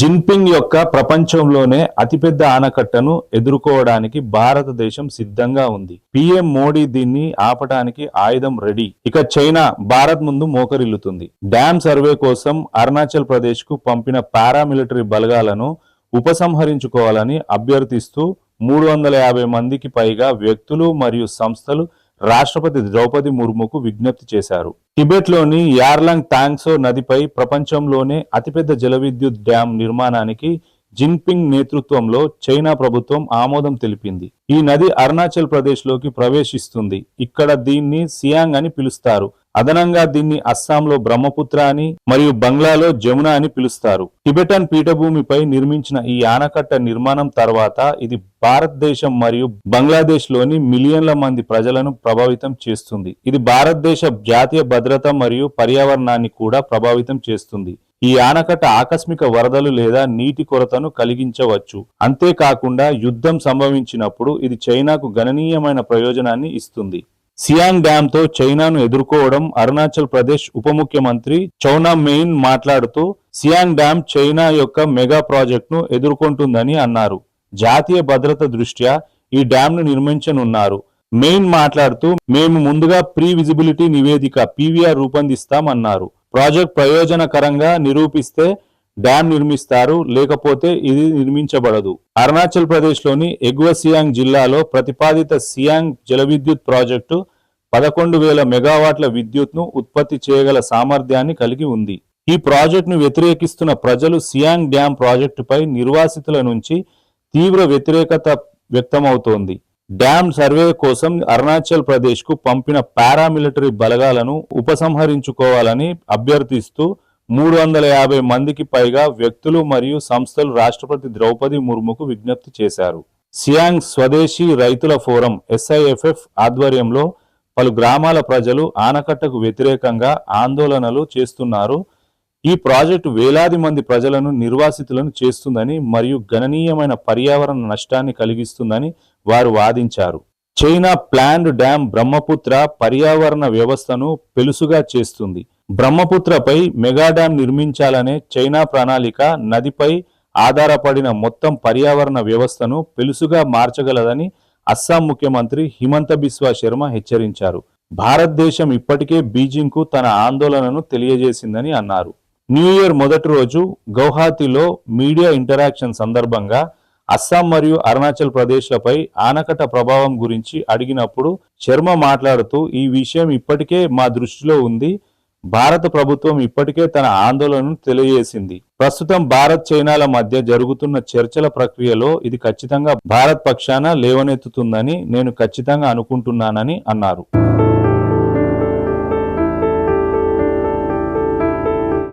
Jinping యొక్క ప్రపంచంలోనే అతిపెద్ద ఆనకట్టను ఎదుర్కోవడానికి భారతదేశం సిద్ధంగా ఉంది. పిఎం మోడీ దీన్ని ఆపటానికి ఆయుధం రెడీ. ఇక చైనా భారత్ ముందు మోకరిల్లుతుంది. డ్యామ్ సర్వే కోసం అరుణాచల్ ప్రదేశ్కు పంపిన పారామిలిటరీ బలగాలను ఉపసంహరించుకోవాలని అభ్యర్థిస్తూ మూడు వందల యాభై మందికి పైగా వ్యక్తులు మరియు సంస్థలు రాష్ట్రపతి ద్రౌపది ముర్ముకు విజ్ఞప్తి చేశారు. టిబెట్లోని యార్లంగ్ టాంగ్సో నదిపై ప్రపంచంలోనే అతిపెద్ద జల విద్యుత్ డ్యాం నిర్మాణానికి జిన్పింగ్ నేతృత్వంలో చైనా ప్రభుత్వం ఆమోదం తెలిపింది. ఈ నది అరుణాచల్ ప్రదేశ్లోకి ప్రవేశిస్తుంది. ఇక్కడ దీన్ని సియాంగ్ అని పిలుస్తారు. అదనంగా దీన్ని అస్సాంలో బ్రహ్మపుత్ర అని మరియు బంగ్లాలో జమున అని పిలుస్తారు. టిబెటన్ పీఠభూమిపై నిర్మించిన ఈ ఆనకట్ట నిర్మాణం తర్వాత ఇది భారతదేశం మరియు బంగ్లాదేశ్లోని మిలియన్ల మంది ప్రజలను ప్రభావితం చేస్తుంది. ఇది భారతదేశ జాతీయ భద్రత మరియు పర్యావరణాన్ని కూడా ప్రభావితం చేస్తుంది. ఈ ఆనకట్ట ఆకస్మిక వరదలు లేదా నీటి కొరతను కలిగించవచ్చు. అంతేకాకుండా యుద్ధం సంభవించినప్పుడు ఇది చైనాకు గణనీయమైన ప్రయోజనాన్ని ఇస్తుంది. సియాంగ్ డ్యామ్తో చైనాను ఎదుర్కోవడం అరుణాచల్ ప్రదేశ్ ఉప ముఖ్యమంత్రి చౌనా మెయిన్ మాట్లాడుతూ సియాంగ్ డ్యామ్ చైనా యొక్క మెగా ప్రాజెక్టును ఎదుర్కొంటుందని అన్నారు. జాతీయ భద్రత దృష్ట్యా ఈ డ్యాంను నిర్మించనున్నారు. మెయిన్ మాట్లాడుతూ మేము ముందుగా ప్రీ విజిబిలిటీ నివేదిక పీవీఆర్ రూపొందిస్తామన్నారు. ప్రాజెక్ట్ ప్రయోజనకరంగా నిరూపిస్తే డ్యామ్ నిర్మిస్తారు లేకపోతే ఇది నిర్మించబడదు. అరుణాచల్ ప్రదేశ్లోని ఎగువ సియాంగ్ జిల్లాలో ప్రతిపాదిత సియాంగ్ జల విద్యుత్ ప్రాజెక్టు పదకొండు వేల మెగావాట్ల విద్యుత్ను ఉత్పత్తి చేయగల సామర్థ్యాన్ని కలిగి ఉంది. ఈ ప్రాజెక్టును వ్యతిరేకిస్తున్న ప్రజలు సియాంగ్ డ్యాం ప్రాజెక్టుపై నిర్వాసితుల నుంచి తీవ్ర వ్యతిరేకత వ్యక్తమవుతోంది. డ్యాం సర్వే కోసం అరుణాచల్ ప్రదేశ్కు పంపిన పారామిలిటరీ బలగాలను ఉపసంహరించుకోవాలని అభ్యర్థిస్తూ మూడు వందల యాభై మందికి పైగా వ్యక్తులు మరియు సంస్థలు రాష్ట్రపతి ద్రౌపది ముర్ముకు విజ్ఞప్తి చేశారు. సియాంగ్ స్వదేశీ రైతుల ఫోరం ఎస్ఐఎఫ్ఎఫ్ ఆధ్వర్యంలో పలు గ్రామాల ప్రజలు ఆనకట్టకు వ్యతిరేకంగా ఆందోళనలు చేస్తున్నారు. ఈ ప్రాజెక్టు వేలాది మంది ప్రజలను నిర్వాసితులను చేస్తుందని మరియు గణనీయమైన పర్యావరణ నష్టాన్ని కలిగిస్తుందని వారు వాదించారు. చైనా ప్లాన్డ్ డ్యామ్ బ్రహ్మపుత్ర పర్యావరణ వ్యవస్థను పెలుసుగా చేస్తుంది. బ్రహ్మపుత్రపై మెగా నిర్మించాలనే చైనా ప్రణాళిక నదిపై ఆధారపడిన మొత్తం పర్యావరణ వ్యవస్థను పెలుసుగా మార్చగలదని అస్సాం ముఖ్యమంత్రి హిమంత బిస్వా శర్మ హెచ్చరించారు. భారతదేశం ఇప్పటికే బీజింగ్కు తన ఆందోళనను తెలియజేసిందని అన్నారు. న్యూ ఇయర్ మొదటి రోజు గౌహాతిలో మీడియా ఇంటరాక్షన్ సందర్భంగా అస్సాం మరియు అరుణాచల్ ప్రదేశ్లపై ఆనకట్ట ప్రభావం గురించి అడిగినప్పుడు శర్మ మాట్లాడుతూ ఈ విషయం ఇప్పటికే మా దృష్టిలో ఉంది. భారత ప్రభుత్వం ఇప్పటికే తన ఆందోళనను తెలియజేసింది. ప్రస్తుతం భారత్ చైనాల మధ్య జరుగుతున్న చర్చల ప్రక్రియలో ఇది ఖచ్చితంగా భారత్ పక్షాన లేవనెత్తుతుందని నేను ఖచ్చితంగా అనుకుంటున్నానని అన్నారు.